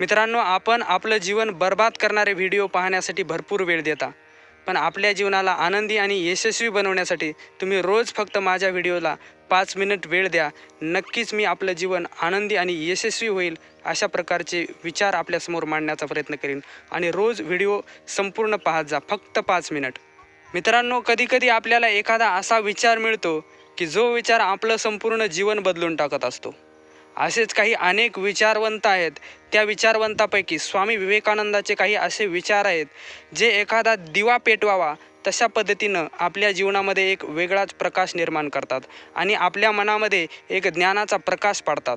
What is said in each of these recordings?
मित्रांनो आपण आपलं जीवन बर्बाद करणारे व्हिडिओ पाहण्यासाठी भरपूर वेळ देता. पण आपल्या जीवनाला आनंदी आणि यशस्वी बनवण्यासाठी तुम्ही रोज फक्त माझ्या व्हिडिओला पाच मिनिट वेळ द्या. नक्कीच मी आपलं जीवन आनंदी आणि यशस्वी होईल अशा प्रकारचे विचार आपल्यासमोर मांडण्याचा प्रयत्न करीन. आणि रोज व्हिडिओ संपूर्ण पाहत जा फक्त पाच मिनिट. मित्रांनो कधीकधी आपल्याला एखादा असा विचार मिळतो की जो विचार आपलं संपूर्ण जीवन बदलून टाकत असतो. असेच काही अनेक विचारवंत आहेत. त्या विचारवंतापैकी स्वामी विवेकानंदाचे काही असे विचार आहेत जे एखादा दिवा पेटवावा तशा पद्धतीनं आपल्या जीवनामध्ये एक वेगळाच प्रकाश निर्माण करतात आणि आपल्या मनामध्ये एक ज्ञानाचा प्रकाश पाडतात.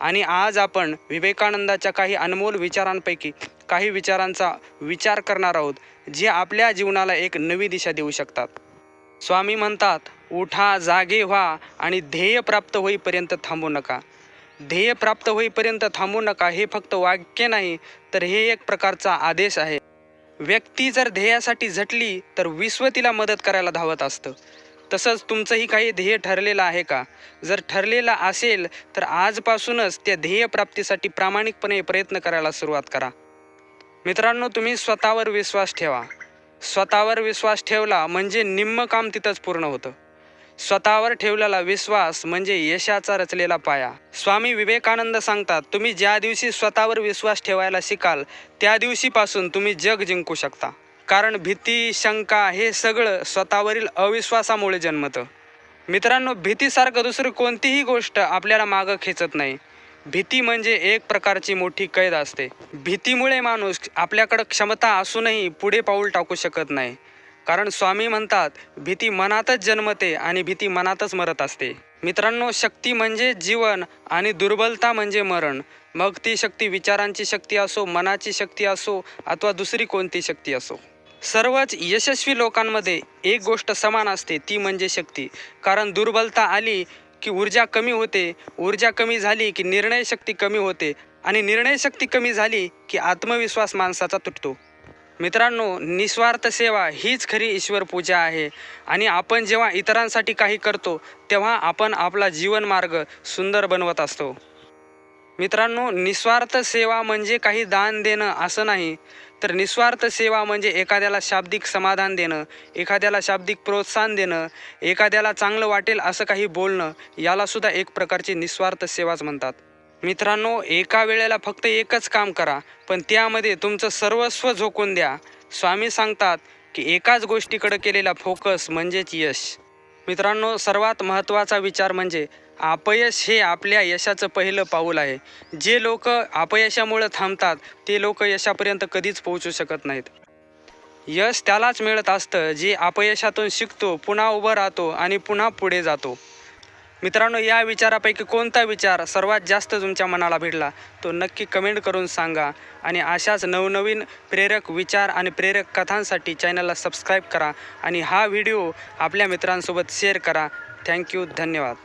आणि आज आपण विवेकानंदाच्या काही अनमोल विचारांपैकी काही विचारांचा विचार करणार आहोत जे आपल्या जीवनाला एक नवी दिशा देऊ शकतात. स्वामी म्हणतात उठा जागे व्हा आणि ध्येय प्राप्त होईपर्यंत थांबू नका. ध्येय प्राप्त होईपर्यंत थांबू नका हे फक्त वाक्य नाही तर हे एक प्रकारचा आदेश आहे. व्यक्ती जर ध्येयासाठी झटली तर विश्व तिला मदत करायला धावत असतं. तसंच तुमचंही काही ध्येय ठरलेलं आहे का? जर ठरलेलं असेल तर आजपासूनच त्या ध्येयप्राप्तीसाठी प्रामाणिकपणे प्रयत्न करायला सुरुवात करा. मित्रांनो तुम्ही स्वतःवर विश्वास ठेवा. स्वतःवर विश्वास ठेवला म्हणजे निम्म काम तिथंच पूर्ण होतं. स्वतःवर ठेवलेला विश्वास म्हणजे यशाचा रचलेला पाया. स्वामी विवेकानंद सांगतात तुम्ही ज्या दिवशी स्वतःवर विश्वास ठेवायला शिकाल त्या दिवशीपासून तुम्ही जग जिंकू शकता. कारण भीती शंका हे सगळं स्वतःवरील अविश्वासामुळे जन्मतं. मित्रांनो भीतीसारखं दुसरी कोणतीही गोष्ट आपल्याला मागं खेचत नाही. भीती म्हणजे एक प्रकारची मोठी कैद असते. भीतीमुळे माणूस आपल्याकडं क्षमता असूनही पुढे पाऊल टाकू शकत नाही. कारण स्वामी म्हणतात भीती मनातच जन्मते आणि भीती मनातच मरत असते. मित्रांनो शक्ती म्हणजे जीवन आणि दुर्बलता म्हणजे मरण. मग ती शक्ती विचारांची शक्ती असो मनाची शक्ती असो अथवा दुसरी कोणती शक्ती असो. सर्वच यशस्वी लोकांमध्ये एक गोष्ट समान असते ती म्हणजे शक्ती. कारण दुर्बलता आली की ऊर्जा कमी होते ऊर्जा कमी झाली की निर्णय शक्ती कमी होते आणि निर्णय शक्ती कमी झाली की आत्मविश्वास माणसाचा तुटतो. मित्रांनो निस्वार्थ सेवा हीच खरी ईश्वर पूजा आहे. आणि आपण जेव्हा इतरांसाठी काही करतो तेव्हा आपण आपला जीवनमार्ग सुंदर बनवत असतो. मित्रांनो निस्वार्थ सेवा म्हणजे काही दान देणं असं नाही. तर निस्वार्थ सेवा म्हणजे एखाद्याला शाब्दिक समाधान देणं एखाद्याला शाब्दिक प्रोत्साहन देणं एखाद्याला चांगलं वाटेल असं काही बोलणं यालासुद्धा एक प्रकारची निस्वार्थ सेवाच म्हणतात. मित्रांनो एका वेळेला फक्त एकच काम करा पण त्यामध्ये तुमचं सर्वस्व झोकून द्या. स्वामी सांगतात की एकाच गोष्टीकडे केलेला फोकस म्हणजेच यश. मित्रांनो सर्वात महत्त्वाचा विचार म्हणजे अपयश हे आपल्या यशाचं पहिलं पाऊल आहे. जे लोक अपयशामुळं थांबतात ते लोक यशापर्यंत कधीच पोहोचू शकत नाहीत. यश त्यालाच मिळत असतं जे अपयशातून शिकतो पुन्हा उभं राहतो आणि पुन्हा पुढे जातो. मित्रांनो या विचारापैकी कोणता विचार सर्वात जास्त तुमच्या मनाला भिडला? तो नक्की कमेंट करून सांगा. आणि अशाच नवनवीन प्रेरक विचार आणि प्रेरक कथांसाठी चॅनलला सबस्क्राईब करा. आणि हा व्हिडिओ आपल्या मित्रांसोबत शेअर करा. थँक्यू धन्यवाद.